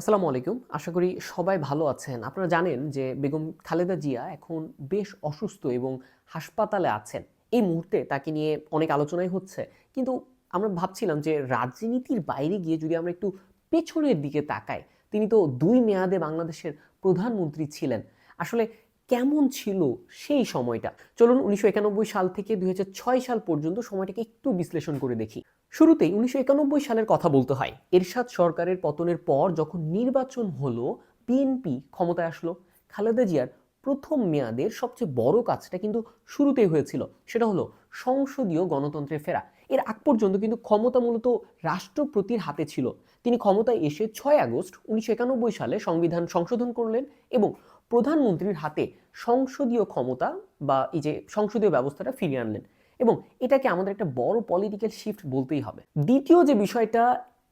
আসসালামু আলাইকুম। আশা করি সবাই ভালো আছেন। আপনারা জানেন যে বেগম খালেদা জিয়া এখন বেশ অসুস্থ এবং হাসপাতালে আছেন। এই মুহূর্তে তাকে নিয়ে অনেক আলোচনাই হচ্ছে। কিন্তু আমরা ভাবছিলাম যে রাজনীতির বাইরে গিয়ে যদি আমরা একটু পেছনের দিকে তাকাই, তিনি তো দুই মেয়াদে বাংলাদেশের প্রধানমন্ত্রী ছিলেন। আসলে কেমন ছিল সেই সময়টা? চলুন উনিশশো একানব্বই সাল থেকে দুই হাজার ছয় সাল পর্যন্ত সময়টাকে একটু বিশ্লেষণ করে দেখি। শুরুতেই উনিশশো একানব্বই সালের কথা বলতে হয়। এরশাদ সরকারের পতনের পর যখন নির্বাচন হলো বিএনপি ক্ষমতায় আসলো। খালেদা জিয়ার প্রথম মেয়াদের সবচেয়ে বড় কাজটা কিন্তু শুরুতেই হয়েছিল। সেটা হলো সংসদীয় গণতন্ত্রে ফেরা। এর আগ পর্যন্ত কিন্তু ক্ষমতা মূলত রাষ্ট্রপতির হাতে ছিল। তিনি ক্ষমতায় এসে ছয় আগস্ট উনিশশো একানব্বই সালে সংবিধান সংশোধন করলেন এবং প্রধানমন্ত্রীর হাতে সংসদীয় ক্ষমতা বা এই যে সংসদীয় ব্যবস্থাটা ফিরিয়ে আনলেন। এবং এটাকে আমাদের একটা বড় পলিটিক্যাল শিফট বলতেই হবে। দ্বিতীয় যে বিষয়টা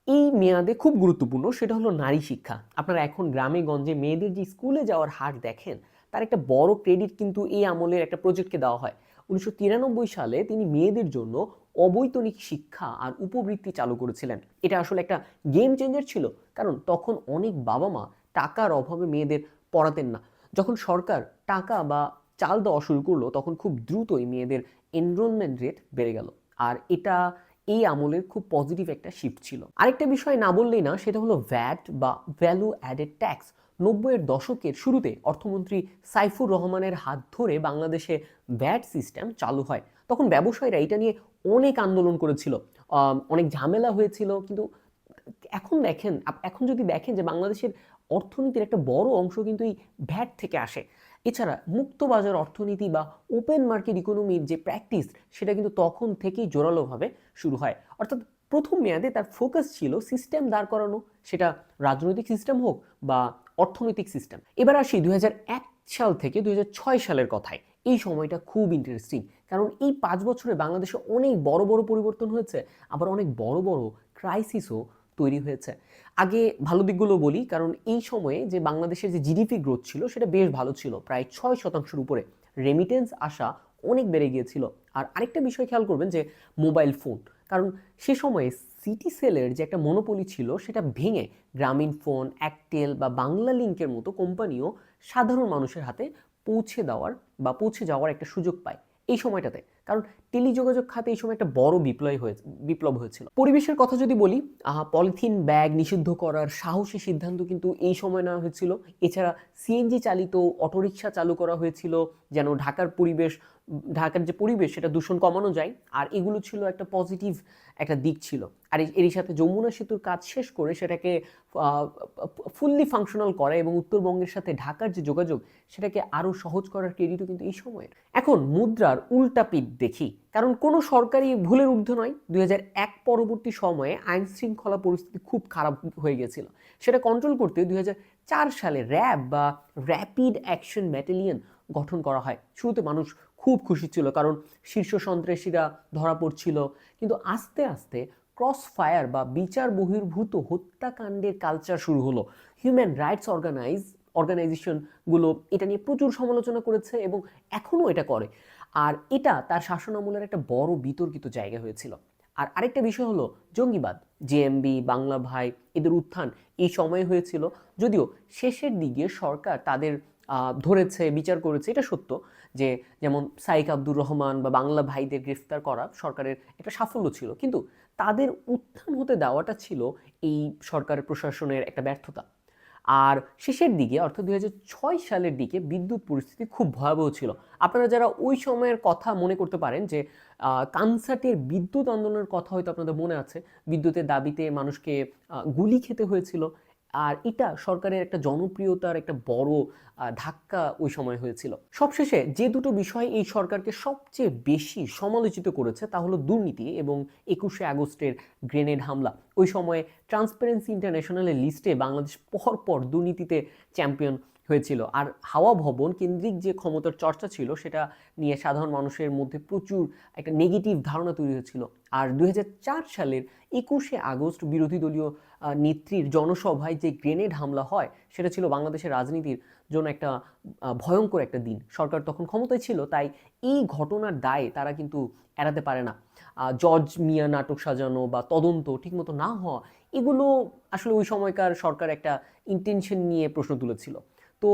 এই মেয়াদে খুব গুরুত্বপূর্ণ, সেটা হলো নারী শিক্ষা। আপনারা এখন গ্রামে, গঞ্জে মেয়েদের যে স্কুলে যাওয়ার হার দেখেন, তার একটা বড় ক্রেডিট কিন্তু এই আমলের একটা প্রজেক্টকে দেওয়া হয়। উনিশশো তিরানব্বই সালে তিনি মেয়েদের জন্য অবৈতনিক শিক্ষা আর উপবৃত্তি চালু করেছিলেন। এটা আসলে একটা গেম চেঞ্জার ছিল, কারণ তখন অনেক বাবা মা টাকার অভাবে মেয়েদের পড়াতেন না। যখন সরকার টাকা বা চাল দেওয়া শুরু করল, তখন খুব দ্রুতই মেয়েদের এনরোলমেন্ট রেট বেড়ে গেল। আর এটা এই আমলের খুব পজিটিভ একটা শিফট ছিল। আরেকটা বিষয় না বললেই না, সেটা হলো ভ্যাট বা ভ্যালু অ্যাডেড ট্যাক্স নব্বইয়ের দশকের শুরুতে অর্থমন্ত্রী সাইফুর রহমানের হাত ধরে বাংলাদেশে ভ্যাট সিস্টেম চালু হয়। তখন ব্যবসায়ীরা এটা নিয়ে অনেক আন্দোলন করেছিল। অনেক ঝামেলা হয়েছিল, কিন্তু এখন দেখেন, এখন যদি দেখেন যে বাংলাদেশের অর্থনীতির একটা বড় অংশ কিন্তু এই ভ্যাট থেকে আসে। এছাড়া মুক্ত বাজার অর্থনীতি বা ওপেন মার্কেট ইকোনমির যে প্র্যাকটিস, সেটা কিন্তু তখন থেকেই জোরালোভাবে শুরু হয়। অর্থাৎ প্রথম মেয়াদে তার ফোকাস ছিল সিস্টেম দাঁড় করানো, সেটা রাজনৈতিক সিস্টেম হোক বা অর্থনৈতিক সিস্টেম। এবার আসি দু হাজার এক সাল থেকে দু হাজার ছয় সালের কথায়। এই সময়টা খুব ইন্টারেস্টিং কারণ এই পাঁচ বছরে বাংলাদেশে অনেক বড় বড় পরিবর্তন হয়েছে, আবার অনেক বড় বড় ক্রাইসিসও তৈরি হয়েছে। আগে ভালো দিকগুলো বলি, কারণ এই সময়ে যে বাংলাদেশের যে জিডিপি গ্রোথ ছিল, সেটা বেশ ভালো ছিল। প্রায় ছয় শতাংশের উপরে রেমিটেন্স আসা অনেক বেড়ে গিয়েছিল। আর আরেকটা বিষয় খেয়াল করবেন যে মোবাইল ফোন কারণ সে সময়ে সিটি সেলের যে একটা মনোপলি ছিল, সেটা ভেঙে গ্রামীণ ফোন অ্যাকটেল বা বাংলা লিঙ্কের মতো কোম্পানিও সাধারণ মানুষের হাতে পৌঁছে দেওয়ার বা পৌঁছে যাওয়ার একটা সুযোগ পায়। এই সময়টাতে কারণ টেলিযোগাযোগ খাতে এই সময় একটা বড় বিপ্লব হয়েছে বিপ্লব হয়েছিল। পরিবেশের কথা যদি বলি পলিথিন ব্যাগ নিষিদ্ধ করার সাহসী সিদ্ধান্ত কিন্তু এই সময় নেওয়া হয়েছিল। এছাড়া সিএনজি চালিত অটোরিকশা চালু করা হয়েছিল, যেন ঢাকার পরিবেশ, ঢাকার যে পরিবেশ, সেটা দূষণ কমানো যায়। আর এগুলো ছিল একটা পজিটিভ একটা দিক ছিল। আর এর- এরই সাথে যমুনা সেতুর কাজ শেষ করে সেটাকে ফুললি ফাংশনাল করা এবং উত্তরবঙ্গের সাথে ঢাকার যে যোগাযোগ, সেটাকে আরও সহজ করার ক্রেডিটও কিন্তু এই সময়ের। এখন মুদ্রার উল্টা পিঠ দেখি। কারণ কোনো সরকারি ভুলের ঊর্ধ্বে নয়, দুই এক পরবর্তী সময়ে আইন শৃঙ্খলা পরিস্থিতি খুব খারাপ হয়ে গেছিল। সেটা কন্ট্রোল করতে দুই চার সালে র্যাব বা র্যাপিড অ্যাকশন ব্যাটালিয়ন গঠন করা হয়। শুরুতে মানুষ খুব খুশি ছিল কারণ শীর্ষ সন্ত্রাসীরা ধরা পড়ছিল। কিন্তু আস্তে আস্তে ক্রস ফায়ার বা বিচার বহির্ভূত হত্যাকাণ্ডের কালচার শুরু হলো। হিউম্যান রাইটস অর্গানাইজ অর্গানাইজেশনগুলো এটা নিয়ে প্রচুর সমালোচনা করেছে এবং এখনও এটা করে। আর এটা তার শাসনামলের একটা বড় বিতর্কিত জায়গা হয়েছিল। আর আরেকটা বিষয় হলো জঙ্গিবাদ জেএমবি বাংলা ভাই, এদের উত্থান এই সময়ে হয়েছিল। যদিও শেষের দিকে সরকার তাদের ধরেছে, বিচার করেছে, এটা সত্য যে যেমন সাইক আব্দুর রহমান বা বাংলা ভাইদের গ্রেফতার করা সরকারের একটা সাফল্য ছিল। কিন্তু তাদের উত্থান হতে দেওয়াটা ছিল এই সরকারের প্রশাসনের একটা ব্যর্থতা। আর শেষের দিকে, অর্থাৎ দু হাজার ছয় সালের দিকে বিদ্যুৎ পরিস্থিতি খুব ভয়াবহ ছিল। আপনারা যারা ওই সময়ের কথা মনে করতে পারেন যে কানসাটের বিদ্যুৎ আন্দোলনের কথা হয়তো আপনাদের মনে আছে। বিদ্যুতের দাবিতে মানুষকে গুলি খেতে হয়েছিল। আর এটা সরকারের একটা জনপ্রিয়তার একটা বড় ধাক্কা ওই সময় হয়েছিল। সবশেষে যে দুটো বিষয় এই সরকারকে সবচেয়ে বেশি সমালোচিত করেছে তা হলো দুর্নীতি এবং একুশে আগস্টের গ্রেনেড হামলা। ওই সময়ে ট্রান্সপারেন্সি ইন্টারন্যাশনালের লিস্টে বাংলাদেশ পর পর দুর্নীতিতে চ্যাম্পিয়ন হয়েছিল। আর হাওয়া ভবন কেন্দ্রিক যে ক্ষমতার চর্চা ছিল, সেটা নিয়ে সাধারণ মানুষের মধ্যে প্রচুর একটা নেগেটিভ ধারণা তৈরি হয়েছিল আর দুই হাজার চার সালের একুশে আগস্ট বিরোধী দলীয় নেত্রীর জনসভায় যে গ্রেনেড হামলা হয়, সেটা ছিল বাংলাদেশের রাজনীতির জন্য একটা ভয়ঙ্কর একটা দিন। সরকার তখন ক্ষমতায় ছিল, তাই এই ঘটনার দায়ে তারা কিন্তু এড়াতে পারে না। জর্জ মিয়া নাটক সাজানো বা তদন্ত ঠিকমতো না হওয়া, এগুলো আসলে ওই সময়কার সরকার একটা ইন্টেনশন নিয়ে প্রশ্ন তুলেছিল। তো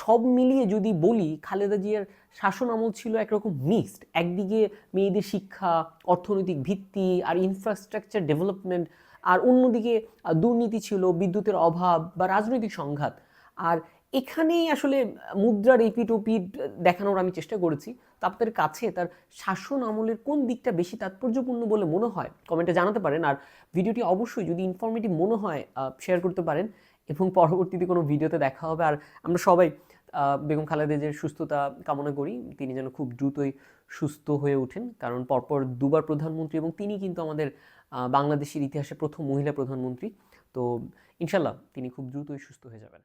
সব মিলিয়ে যদি বলি, খালেদা জিয়ার শাসন আমল ছিল একরকম মিক্সড একদিকে মেয়েদের শিক্ষা, অর্থনৈতিক ভিত্তি আর ইনফ্রাস্ট্রাকচার ডেভেলপমেন্ট আর অন্যদিকে দুর্নীতি ছিল, বিদ্যুতের অভাব বা রাজনৈতিক সংঘাত। আর এখানেই আসলে মুদ্রার এপিট ওপিট দেখানোর আমি চেষ্টা করেছি। তো আপনাদের কাছে তার শাসন আমলের কোন দিকটা বেশি তাৎপর্যপূর্ণ বলে মনে হয়? কমেন্টে জানাতে পারেন। আর ভিডিওটি অবশ্যই যদি ইনফরমেটিভ মনে হয় শেয়ার করতে পারেন। এবং পরবর্তীতে কোনো ভিডিওতে দেখা হবে। আর আমরা সবাই বেগম খালেদা যে সুস্থতা কামনা করি। তিনি যেন খুব দ্রুতই সুস্থ হয়ে ওঠেন। কারণ পরপর দুবার প্রধানমন্ত্রী এবং তিনি কিন্তু আমাদের বাংলাদেশের ইতিহাসে প্রথম মহিলা প্রধানমন্ত্রী। তো ইনশাল্লাহ তিনি খুব দ্রুতই সুস্থ হয়ে যাবেন।